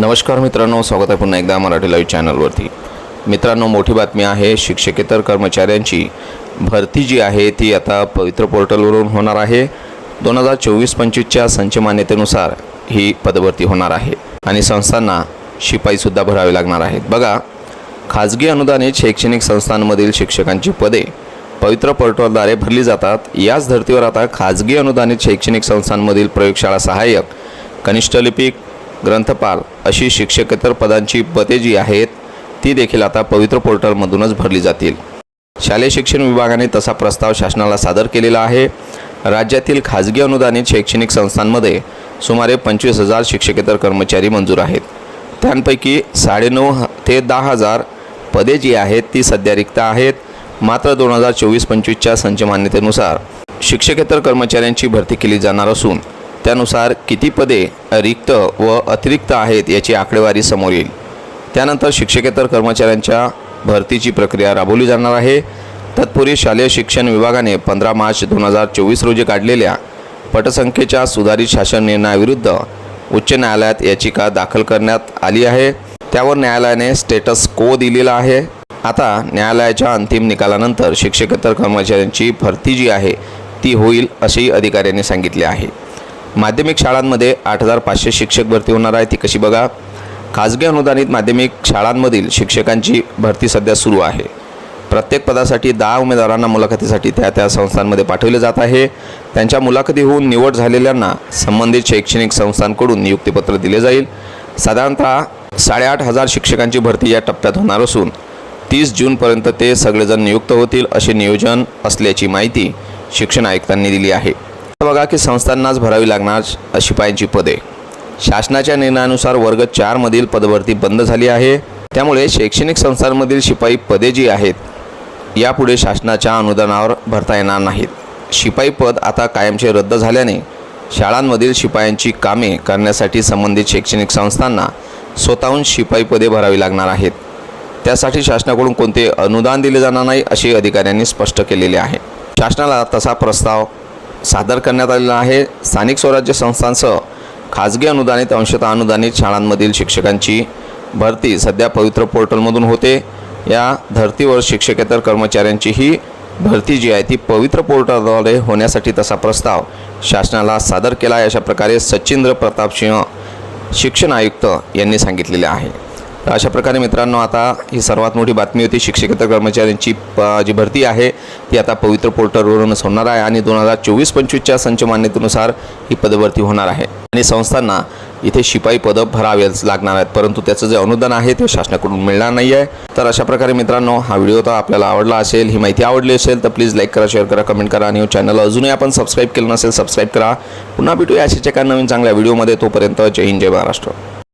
नमस्कार मित्रांनो स्वागत आहे पुन्हा एकदा मराठी लाईव्ह चॅनलवरती मित्रांनो मोठी बातमी आहे शिक्षकेतर कर्मचाऱ्यांची भरती जी आहे ती आता पवित्र पोर्टलवरून होणार आहे. दोन हजार चोवीस पंचवीसच्या संच मान्यतेनुसार ही पदभरती होणार आहे आणि संस्थांना शिपाईसुद्धा भरावे लागणार आहेत. बघा खाजगी अनुदानित शैक्षणिक संस्थांमधील शिक्षकांची पदे पवित्र पोर्टलद्वारे भरली जातात. याच धर्तीवर आता खाजगी अनुदानित शैक्षणिक संस्थांमधील प्रयोगशाळा सहाय्यक कनिष्ठ लिपिक ग्रंथपाल अशी शिक्षकेतर पदांची पदे जी आहेत ती देखील आता पवित्र पोर्टलमधूनच भरली जातील. शालेय शिक्षण विभागाने तसा प्रस्ताव शासनाला सादर केलेला आहे. राज्यातील खाजगी अनुदानित शैक्षणिक संस्थांमध्ये सुमारे पंचवीस हजार शिक्षकेतर कर्मचारी मंजूर आहेत. त्यांपैकी साडेनऊ ते दहा हजार पदे जी आहेत ती सध्या रिक्त आहेत. मात्र दोन हजार चोवीस पंचवीसच्या संच मान्यतेनुसार शिक्षकेतर कर्मचाऱ्यांची भरती केली जाणार असून त्यानुसार किती पदे रिक्त व अतिरिक्त आहेत याची आकडेवारी समोर येईल. त्यानंतर शिक्षकेतर कर्मचाऱ्यांच्या भरतीची प्रक्रिया राबवली जाणार आहे. तत्पूर्वी शालेय शिक्षण विभागाने पंधरा मार्च दोन हजार चोवीस रोजी काढलेल्या पटसंख्येच्या सुधारित शासन निर्णयाविरुद्ध उच्च न्यायालयात याचिका दाखल करण्यात आली आहे. त्यावर न्यायालयाने स्टेटस को दिलेला आहे. आता न्यायालयाच्या अंतिम निकालानंतर शिक्षकेतर कर्मचाऱ्यांची भरती जी आहे ती होईल असेही अधिकाऱ्यांनी सांगितले आहे. माध्यमिक शाळांमध्ये आठ हजार पाचशे शिक्षक भरती होणार आहे. ती कशी बघा? खाजगी अनुदानित माध्यमिक शाळांमधील शिक्षकांची भरती सध्या सुरू आहे. प्रत्येक पदासाठी दहा उमेदवारांना मुलाखतीसाठी त्या त्या संस्थांमध्ये पाठवले जात आहे. त्यांच्या मुलाखती होऊन निवड झालेल्यांना संबंधित शैक्षणिक संस्थांकडून नियुक्तीपत्र दिले जाईल. साधारणतः साडेआठ हजार शिक्षकांची भरती या टप्प्यात होणार असून तीस जूनपर्यंत ते सगळेजण नियुक्त होतील असे नियोजन असल्याची माहिती शिक्षण आयुक्तांनी दिली आहे. बघा की संस्थांनाच भरावी लागणार शिपायांची पदे. शासनाच्या निर्णयानुसार वर्ग चारमधील पदभरती बंद झाली आहे. त्यामुळे शैक्षणिक संस्थांमधील शिपाई पदे जी आहेत यापुढे शासनाच्या अनुदानावर भरता येणार नाहीत. शिपाई पद आता कायमचे रद्द झाल्याने शाळांमधील शिपायांची कामे करण्यासाठी संबंधित शैक्षणिक संस्थांना स्वतःहून शिपाई पदे भरावी लागणार आहेत. त्यासाठी शासनाकडून कोणते अनुदान दिले जाणार नाही असे अधिकाऱ्यांनी स्पष्ट केलेले आहे. शासनाला तसा प्रस्ताव सादर करण्यात आलेला आहे. स्थानिक स्वराज्य संस्थांसह खाजगी अनुदानित अंशतः अनुदानित शाळांमधील शिक्षकांची भरती सध्या पवित्र पोर्टलमधून होते. या धर्तीवर शिक्षकेतर कर्मचाऱ्यांची ही भरती जी आहे ती पवित्र पोर्टलद्वारे होण्यासाठी तसा प्रस्ताव शासनाला सादर केला आहे. अशा प्रकारे सचिंद्र प्रतापसिंह शिक्षण आयुक्त यांनी सांगितलेले आहे. तर अशा प्रकारे मित्रांनो आता ही सर्वात मोठी बातमी होती शिक्षकेतर कर्मचाऱ्यांची जी भरती आहे ती आता पवित्र पोर्टलवरूनच होणार आहे आणि दोन हजार चोवीस पंचवीसच्या संच मान्यतेनुसार ही पदभरती होणार आहे. आणि संस्थांना इथे शिपाई पदं भरावेच लागणार आहेत परंतु त्याचं जे अनुदान आहे ते शासनाकडून मिळणार नाही आहे. तर अशा प्रकारे मित्रांनो हा व्हिडिओ तर आपल्याला आवडला असेल ही माहिती आवडली असेल तर प्लीज लाईक करा शेअर करा कमेंट करा आणि हो चॅनल अजूनही आपण सबस्क्राईब केलं नसेल सबस्क्राईब करा. पुन्हा भेटूया अशाच एका नवीन चांगल्या व्हिडिओमध्ये तोपर्यंत जय हिंद जय महाराष्ट्र.